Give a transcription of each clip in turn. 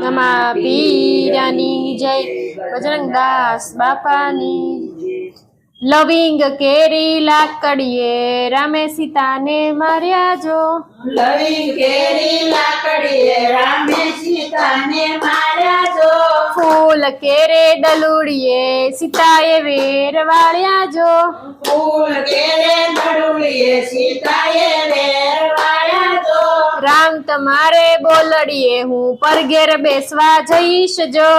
નમા પીરાની જય બજરંગદાસ બાપાની લવિંગ કેરી લાકડીએ રામે સીતાને માર્યા જો લવિંગ કેરી લાકડીએ રામે સીતાને માર્યા જો ફૂલ કેરે ડલુડીએ સીતાએ વેર વાળ્યા જો ફૂલ કેરે ડલુડીએ સીતાએ વેર રામ તમારે બોલડીએ હું પરઘેર બેસવા જઈશ જો.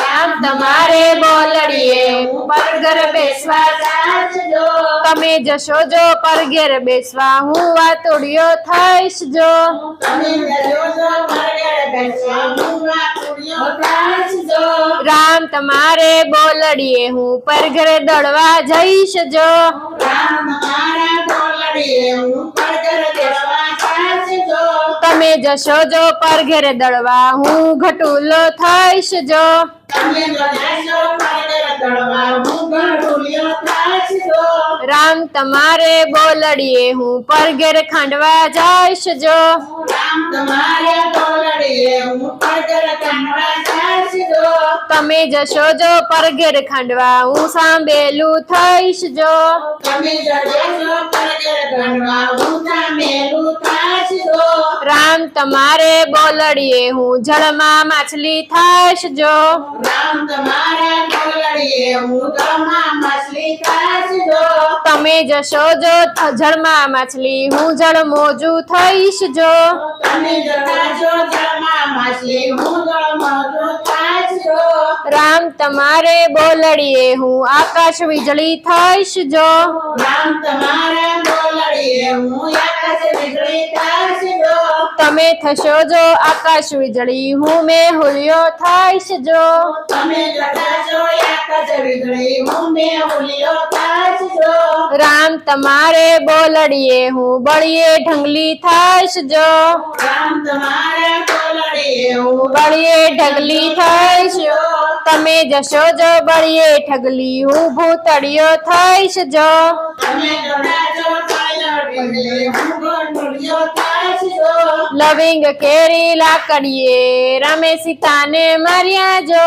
રામ તમારે બોલડીએ હું પરઘર બેસવા સાચજો તમે જશો જો પરઘેર બેસવા હું વાતુડિયો થઈશ જો. તમે જોજો મરગર બેસવા હું વાતુડિયો થઈશ જો. રામ તમારે બોલડીએ હું પરઘર દળવા જઈશ જો. રામ મારા બોલડીએ હું મરગર બેસવા સાચજો તમે જશો જો પરઘેર દળવા. હું ઘટુલો થઈશ જો. રામ તમારે બોલડીએ. હું પરઘેર ખાંડવા જઈશ જો. તમે જશો જો પરઘેર ખાંડવા. હું સાંભેલું થઈશ જો. તમે જશો પર ઘેર ખાંડવા. હું મેલું સાચજો રામ તમારે બોલડીએ હું જળમાં માછલી થાશ જો. રામ તમારે બોલડીએ હું જળમાં માછલી સાચજો તમે જશો જો જળમાં માછલી હું જળ મોજું થઈશ જો. તમે જશો જળમાં માછલી હું જળમાં જો. રામ તમારે બોલડીએ હું આકાશ વીજળી થઈશ જો. રામ તમારે બોલડીએ હું આકાશ વીજળી સાચજો તમે થશો જો આકાશ વીજળી. હું મેં હુલિયો થાઈશ જો. તમે થશો આકાશ વીજળી. હું બે હુલિયો જો. રામ તમારે બોલડીએ હું બળીએ ઢંગલી થાઈશ જો. રામ તમારે બોલડીએ હું બળીએ ઢગલી થઈશ તમે જશો જો બળીએ ઠગલી હું ભૂતળિયો થાઈશ જો. તમે જગાજો વીજળી. હું ગોળિયો સાચજો લવિંગ કેરી લાકડીએ રામે સીતાને માર્યા જો.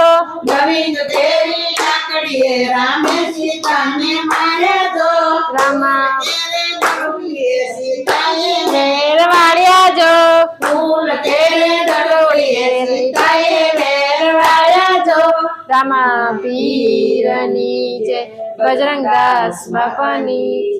લવિંગ કેરી લાકડીએ રામે સીતાને માર્યા જો. રામા. વેર વાળ્યા જો. ફૂલ તેરે દડોળીએ સીતાએ વેર વાળ્યા જો. રામા પીરની જય બજરંગદાસ બાપાની